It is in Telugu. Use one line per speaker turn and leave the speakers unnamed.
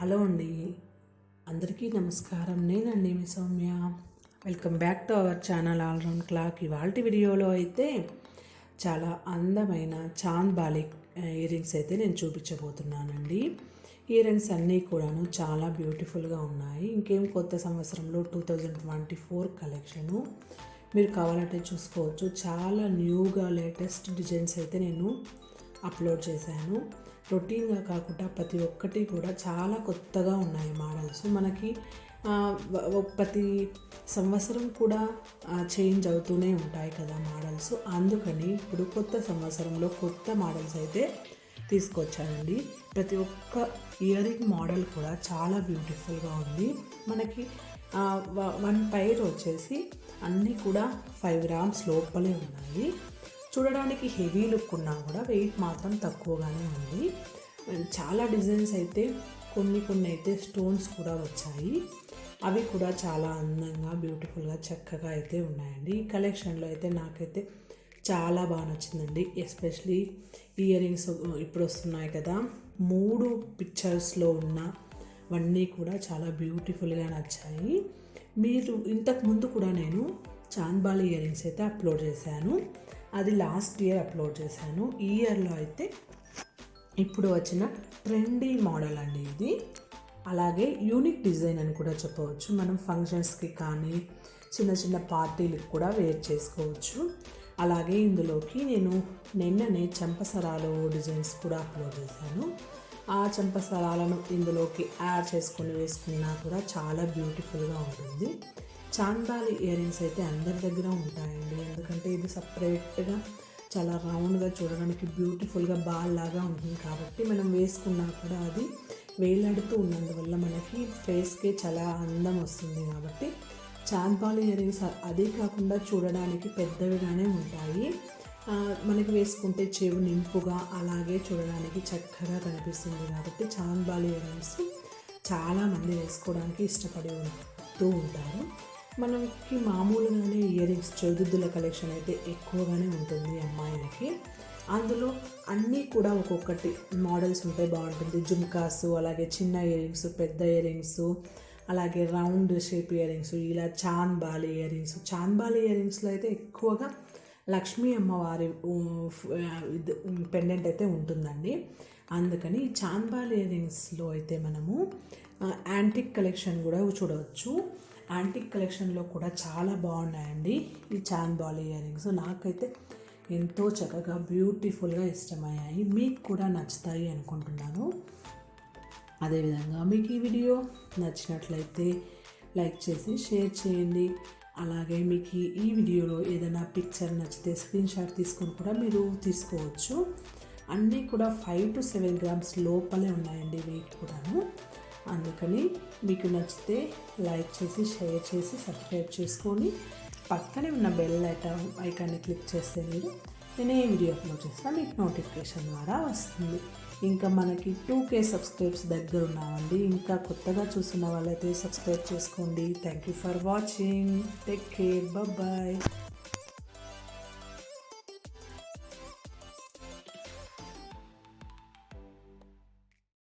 హలో అండి. అందరికీ నమస్కారం. నేనండి మీ Soumya. Welcome back to our channel all round clock. ఇవాళ వీడియోలో అయితే చాలా అందమైన చాంద్ బాలిక్ ఇయర్ రింగ్స్ అయితే నేను చూపించబోతున్నానండి. ఇయర్ రింగ్స్ అన్నీ కూడాను చాలా బ్యూటిఫుల్గా ఉన్నాయి. ఇంకేం కొత్త సంవత్సరంలో two thousand twenty four collection మీరు కావాలంటే చూసుకోవచ్చు. చాలా న్యూగా లేటెస్ట్ డిజైన్స్ అయితే నేను అప్లోడ్ చేశాను. రొటీన్గా కాకుండా ప్రతి ఒక్కటి కూడా చాలా కొత్తగా ఉన్నాయి మోడల్స్. మనకి ప్రతి సంవత్సరం కూడా చేంజ్ అవుతూనే ఉంటాయి కదా మోడల్స్. అందుకని ఇప్పుడు కొత్త సంవత్సరంలో కొత్త మోడల్స్ అయితే తీసుకొచ్చానండి. ప్రతి ఒక్క ఇయరింగ్ మోడల్ కూడా చాలా బ్యూటిఫుల్గా ఉంది. మనకి వన్ పైర్ వచ్చేసి అన్నీ కూడా ఫైవ్ గ్రామ్స్ లోపలే ఉన్నాయి. చూడడానికి హెవీ లుక్ ఉన్నా కూడా వెయిట్ మాత్రం తక్కువగానే ఉంది. చాలా డిజైన్స్ అయితే కొన్ని కొన్ని అయితే స్టోన్స్ కూడా వచ్చాయి. అవి కూడా చాలా అందంగా బ్యూటిఫుల్గా చక్కగా అయితే ఉన్నాయండి. ఈ కలెక్షన్లో అయితే నాకైతే చాలా బాగా నచ్చిందండి. ఎస్పెషలీ ఇయర్ రింగ్స్ ఇప్పుడు వస్తున్నాయి కదా మూడు పిక్చర్స్లో ఉన్నవన్నీ కూడా చాలా బ్యూటిఫుల్గా నచ్చాయి. మీరు ఇంతకు ముందు కూడా నేను చాంద్బాలి ఇయర్ రింగ్స్ అయితే అప్లోడ్ చేశాను. అది లాస్ట్ ఇయర్ అప్లోడ్ చేశాను. ఈ ఇయర్లో అయితే ఇప్పుడు వచ్చిన ట్రెండీ మోడల్ అండి ఇది. అలాగే యూనిక్ డిజైన్ అని కూడా చెప్పవచ్చు. మనం ఫంక్షన్స్కి కానీ చిన్న చిన్న పార్టీలకు కూడా వేర్ చేసుకోవచ్చు. అలాగే ఇందులోకి నేను నిన్ననే చెంపసరాలు డిజైన్స్ కూడా అప్లోడ్ చేశాను. ఆ చెంపసరాలను ఇందులోకి యాడ్ చేసుకొని వేసుకున్నా కూడా చాలా బ్యూటిఫుల్గా ఉంటుంది. చాందాలి ఇయర్ రింగ్స్ అయితే అందరి దగ్గర ఉంటాయండి. ఎందుకంటే ఇది సపరేట్గా. చాలా రౌండ్గా చూడడానికి బ్యూటిఫుల్గా బాల్ లాగా ఉంటుంది. కాబట్టి మనం వేసుకున్నా కూడా అది వేలాడుతూ ఉన్నందువల్ల మనకి ఫేస్కి చాలా అందం వస్తుంది కాబట్టి చాంద్బాల్ ఇయరింగ్స్ అదే కాకుండా చూడడానికి పెద్దవిగానే ఉంటాయి. మనకి వేసుకుంటే చెవు నింపుగా అలాగే చూడడానికి చక్కగా కనిపిస్తుంది కాబట్టి చాంద్బాల్ ఇయరింగ్స్ చాలామంది వేసుకోవడానికి ఇష్టపడి ఉంటూ ఉంటారు. మనకి మామూలుగానే ఇయర్ రింగ్స్ చౌదుద్దుల కలెక్షన్ అయితే ఎక్కువగానే ఉంటుంది అమ్మాయిలకి. అందులో అన్నీ కూడా ఒక్కొక్కటి మోడల్స్ ఉంటే బాగుంటుంది. జుమ్కాస్ అలాగే చిన్న ఇయర్ రింగ్స్ పెద్ద ఇయర్ రింగ్స్ అలాగే రౌండ్ షేప్ ఇయర్ రింగ్స్ ఇలా chandbali earrings chandbali ear రింగ్స్లో అయితే ఎక్కువగా లక్ష్మీ అమ్మవారి పెండెంట్ అయితే ఉంటుందండి. అందుకని ఈ చాంద్బాల్ ఇయర్ రింగ్స్లో అయితే మనము యాంటిక్ కలెక్షన్ కూడా చూడవచ్చు. యాంటిక్ కలెక్షన్లో కూడా చాలా బాగున్నాయండి. ఈ చాన్ బాల్ ఇయర్ రింగ్స్ నాకైతే ఎంతో చక్కగా బ్యూటిఫుల్గా ఇష్టమయ్యాయి. మీకు కూడా నచ్చుతాయి అనుకుంటున్నాను. అదేవిధంగా మీకు ఈ వీడియో నచ్చినట్లయితే లైక్ చేసి షేర్ చేయండి. అలాగే మీకు ఈ- ఈ వీడియోలో ఏదైనా పిక్చర్ నచ్చితే స్క్రీన్ షాట్ తీసుకొని కూడా మీరు తీసుకోవచ్చు. అన్నీ కూడా ఫైవ్ టు సెవెన్ గ్రామ్స్ లోపలే ఉన్నాయండి వెయిట్ కూడాను. అందుకని మీకు నచ్చితే లైక్ చేసి షేర్ చేసి సబ్స్క్రైబ్ చేసుకొని పక్కనే ఉన్న బెల్ ఐకాన్ ఐకాన్ని క్లిక్ చేస్తే మీరు నేను ఏ వీడియో అప్లోడ్ చేసినా మీకు నోటిఫికేషన్ ద్వారా వస్తుంది. ఇంకా మనకి టూ కే సబ్స్క్రైబ్స్ దగ్గర ఉన్నామండి. ఇంకా కొత్తగా చూస్తున్న వాళ్ళైతే సబ్స్క్రైబ్ చేసుకోండి. Thank you for watching. Take care. Bye